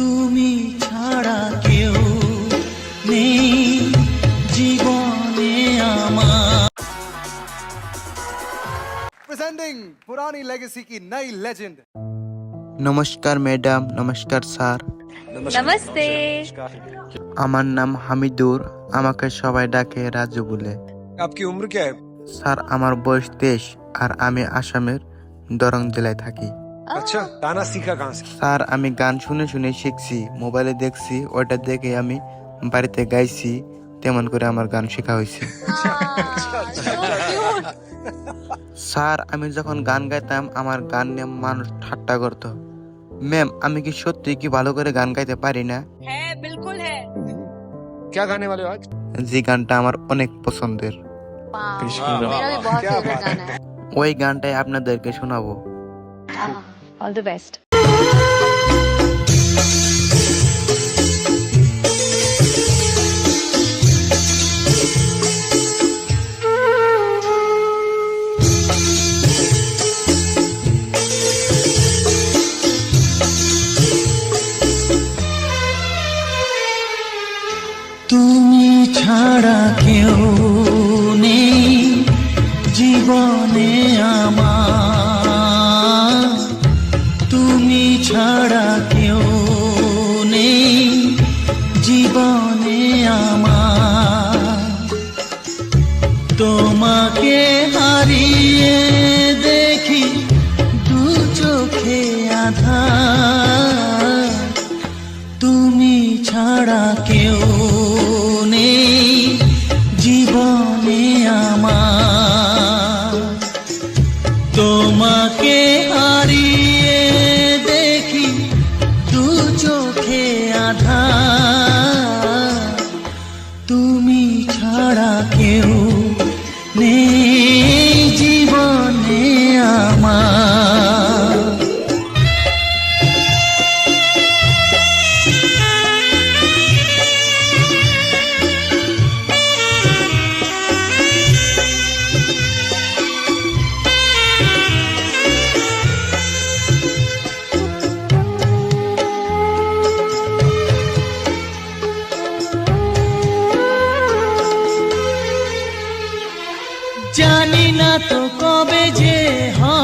তুমি ছাড়া কেউ নেই জীবনে আমার। পুরানি লেগেসি কি নই লেজেন্ড নমস্কার ম্যাডাম নমস্কার স্যার। আমার নাম হামিদুর আমাকে সবাই ডাকে রাজু বলে। স্যার আমার বয়স তেইশ আর আমি আসামের দরং জেলায় থাকি। अच्छा गाना सीखा कहाँ से স্যার আমি গান শুনে শুনে শিখছি মোবাইলে দেখছি ওটা দেখে আমি বাড়িতে গাইছি তেমন করে আমার গান শেখা হয়েছে স্যার আমি যখন গান গাইতাম আমার গান নিয়ে মানুষ ঠাট্টা করতো ম্যাম আমি কি সত্যি কি ভালো করে গান গাইতে পারি না হ্যাঁ বিলকুল হ্যাঁ क्या गाने वाले हो आज যে গানটা আমার অনেক পছন্দের मेरा भी बहुत क्या फेवरेट बात गाना है ওই গানটাই আপনাদেরকে শোনাবো All the best. ছাড়া কেউ নেই ছাড়া কেউ নেই জীবনে আমার। তোমাকে হারিয়ে দেখি দু চোখে আধা তুমি ছাড়া কেউ তো কবে যে হবে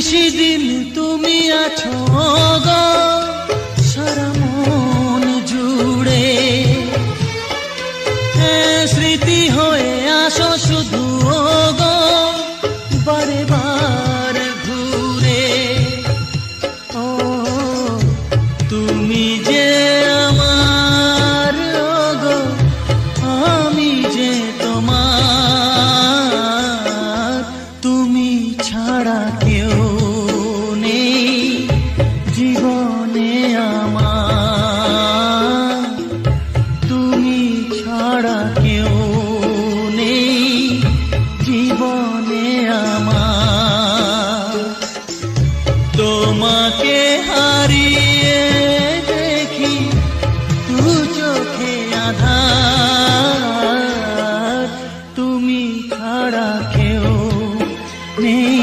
নিশিদিন তুমি আছো গো সারা মন জুড়ে। হ্যাঁ, স্মৃতি হয়ে আসো শুধু গো বারে বার ছাড়া কেউ নেই জীবনে আমার। তোমাকে হারিয়ে দেখি তু চোখে আধার। তুমি ছাড়া কেউ নেই।